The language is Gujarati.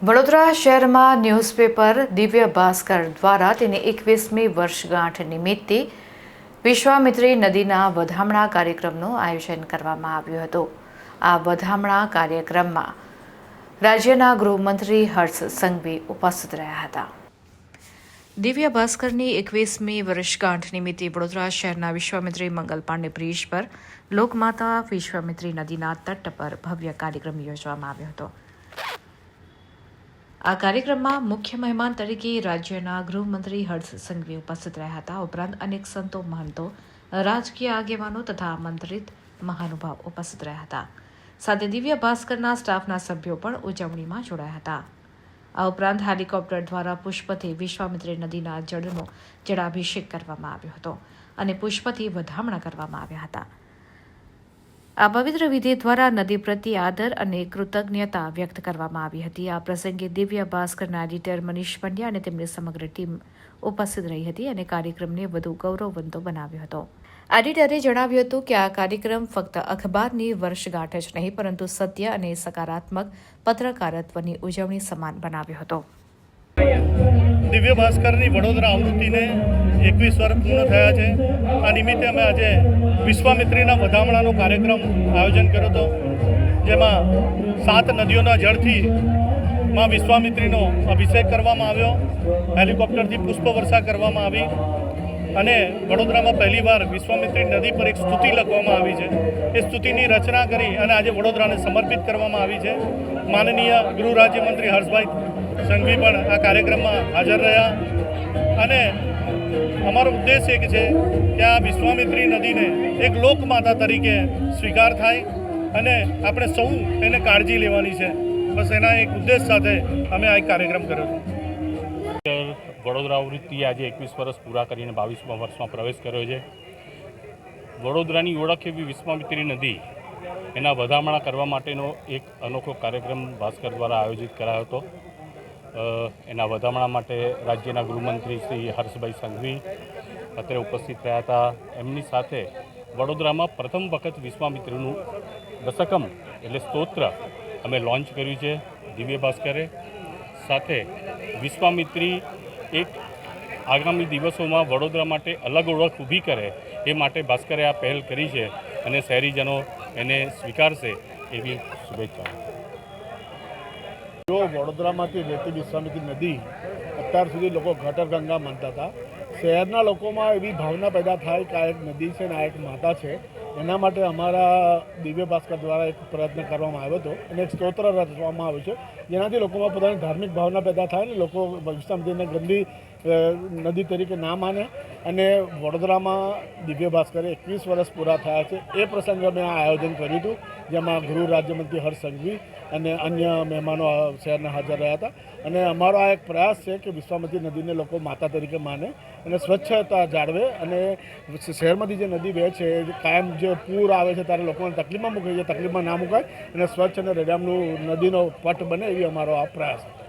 વડોદરા શહેરમાં ન્યૂઝપેપર દિવ્ય ભાસ્કર દ્વારા તેની એકવીસમી વર્ષગાંઠ નિમિત્તે વિશ્વામિત્રી નદીના વધામણા કાર્યક્રમનું આયોજન કરવામાં આવ્યું હતું. આ વધામણા કાર્યક્રમમાં રાજ્યના ગૃહમંત્રી હર્ષ સંઘવી ઉપસ્થિત રહ્યા હતા. દિવ્ય ભાસ્કરની એકવીસમી વર્ષગાંઠ નિમિત્તે વડોદરા શહેરના વિશ્વામિત્રી મંગલ પાંડે બ્રિજ પર લોકમાતા વિશ્વામિત્રી નદીના તટ પર ભવ્ય કાર્યક્રમ યોજવામાં આવ્યો હતો. આ કાર્યક્રમમાં મુખ્ય મહેમાન તરીકે રાજ્યના ગૃહમંત્રી હર્ષ સંઘવી ઉપસ્થિત રહ્યા હતા. ઉપરાંત અનેક સંતો, મહંતો, રાજકીય આગેવાનો તથા આમંત્રિત મહાનુભાવ ઉપસ્થિત રહ્યા હતા. સાથે દિવ્ય ભાસ્કરના સ્ટાફના સભ્યો પણ ઉજવણીમાં જોડાયા હતા. આ ઉપરાંત હેલિકોપ્ટર દ્વારા પુષ્પથી વિશ્વામિત્રી નદીના જળનો જળાભિષેક કરવામાં આવ્યો હતો અને પુષ્પથી વધામણા કરવામાં આવ્યા હતા. આ પવિત્ર વિધિ દ્વારા નદી પ્રત્યે આદર અને કૃતજ્ઞતા વ્યક્ત કરવામાં આવી હતી. આ પ્રસંગે દિવ્ય ભાસ્કરના એડિટર મનીષ પંડ્યા અને તેમની સમગ્ર ટીમ ઉપસ્થિત રહી હતી અને કાર્યક્રમને વધુ ગૌરવવંતો બનાવ્યો હતો. એડિટરે જણાવ્યું હતું કે આ કાર્યક્રમ ફક્ત અખબારની વર્ષગાંઠ જ નહીં, પરંતુ સત્ય અને સકારાત્મક પત્રકારત્વની ઉજવણી સમાન બનાવ્યો હતો. દિવ્ય ભાસ્કરની વડોદરા આવૃત્તિને એકવીસ વર્ષ પૂર્ણ થયા છે. આ નિમિત્તે અમે આજે વિશ્વામિત્રીના વધામણાનો કાર્યક્રમ આયોજન કર્યો હતો. જેમાં સાત નદીઓના જળથી માં વિશ્વામિત્રીનો અભિષેક કરવામાં આવ્યો. હેલિકોપ્ટરથી પુષ્પવર્ષા કરવામાં આવી અને વડોદરામાં પહેલીવાર વિશ્વામિત્રી નદી પર એક સ્તુતિ લખવામાં આવી છે. એ સ્તુતિની રચના કરી અને આજે વડોદરાને સમર્પિત કરવામાં આવી છે. માનનીય ગૃહ રાજ્યમંત્રી હર્ષભાઈ સંઘવી પણ આ કાર્યક્રમમાં હાજર રહ્યા. અને અમારો ઉદ્દેશ એક છે કે આ વિશ્વામિત્રી નદીને એક લોકમાતા તરીકે સ્વીકાર થાય અને આપણે સૌ એને કાળજી લેવાની છે. બસ એના એક ઉદ્દેશ સાથે અમે આ કાર્યક્રમ કર્યો છે. વડોદરા વૃત્તિ આજે એકવીસ વર્ષ પૂરા કરીને બાવીસમા વર્ષમાં પ્રવેશ કર્યો છે. વડોદરાની ઓળખ એવી વિશ્વામિત્રી નદી એના વધામણા કરવા માટેનો એક અનોખો કાર્યક્રમ ભાસ્કર દ્વારા આયોજિત કરાયો હતો. એના વધામણા માટે રાજ્યના ગૃહમંત્રી શ્રી હર્ષભાઈ સંઘવી અત્યારે ઉપસ્થિત રહ્યા હતા. એમની સાથે વડોદરામાં પ્રથમ વખત વિશ્વામિત્રીનું દશકમ એટલે સ્તોત્ર અમે લોન્ચ કર્યું છે દિવ્ય ભાસ્કરે. સાથે વિશ્વામિત્રી એક આગામી દિવસોમાં વડોદરા માટે અલગ ઓળખ ઊભી કરે એ માટે ભાસ્કરે આ પહેલ કરી છે અને શહેરીજનો એને સ્વીકારશે એવી શુભેચ્છાઓ. જો વડોદરામાંથી વહેતી વિશ્વામિત્રી નદી અત્યાર સુધી લોકો ગટર ગંગા માનતા હતા. શહેરના લોકોમાં એવી ભાવના પેદા થાય કે આ એક નદી છે ને આ એક માતા છે. એના માટે અમારા દિવ્ય ભાસ્કર દ્વારા એક પ્રયત્ન કરવામાં આવ્યો હતો અને એક સ્તોત્ર રચવામાં આવ્યો છે, જેનાથી લોકોમાં પોતાની ધાર્મિક ભાવના પેદા થાય ને લોકો વિશ્વામિત્રીને ગંદી નદી તરીકે ના માને. અને વડોદરામાં દિવ્ય ભાસ્કરે એકવીસ વર્ષ પૂરા થયા છે. એ પ્રસંગે અમે આ આયોજન કર્યું હતું, જેમાં ગૃહ રાજ્યમંત્રી હર્ષ સંઘવી અને અન્ય મહેમાનો શહેરના હાજર રહ્યા હતા. અને અમારો આ એક પ્રયાસ છે કે વિશ્વામતી નદીને લોકો માતા તરીકે માને અને સ્વચ્છતા જાળવે અને શહેરમાંથી જે નદી વહે છે એ કાયમ જે પૂર આવે છે ત્યારે લોકોને તકલીફમાં મૂકે છે. તકલીફમાં ના મુકાય અને સ્વચ્છ અને રેડામનું નદીનો પટ બને એવી અમારો આ પ્રયાસ છે.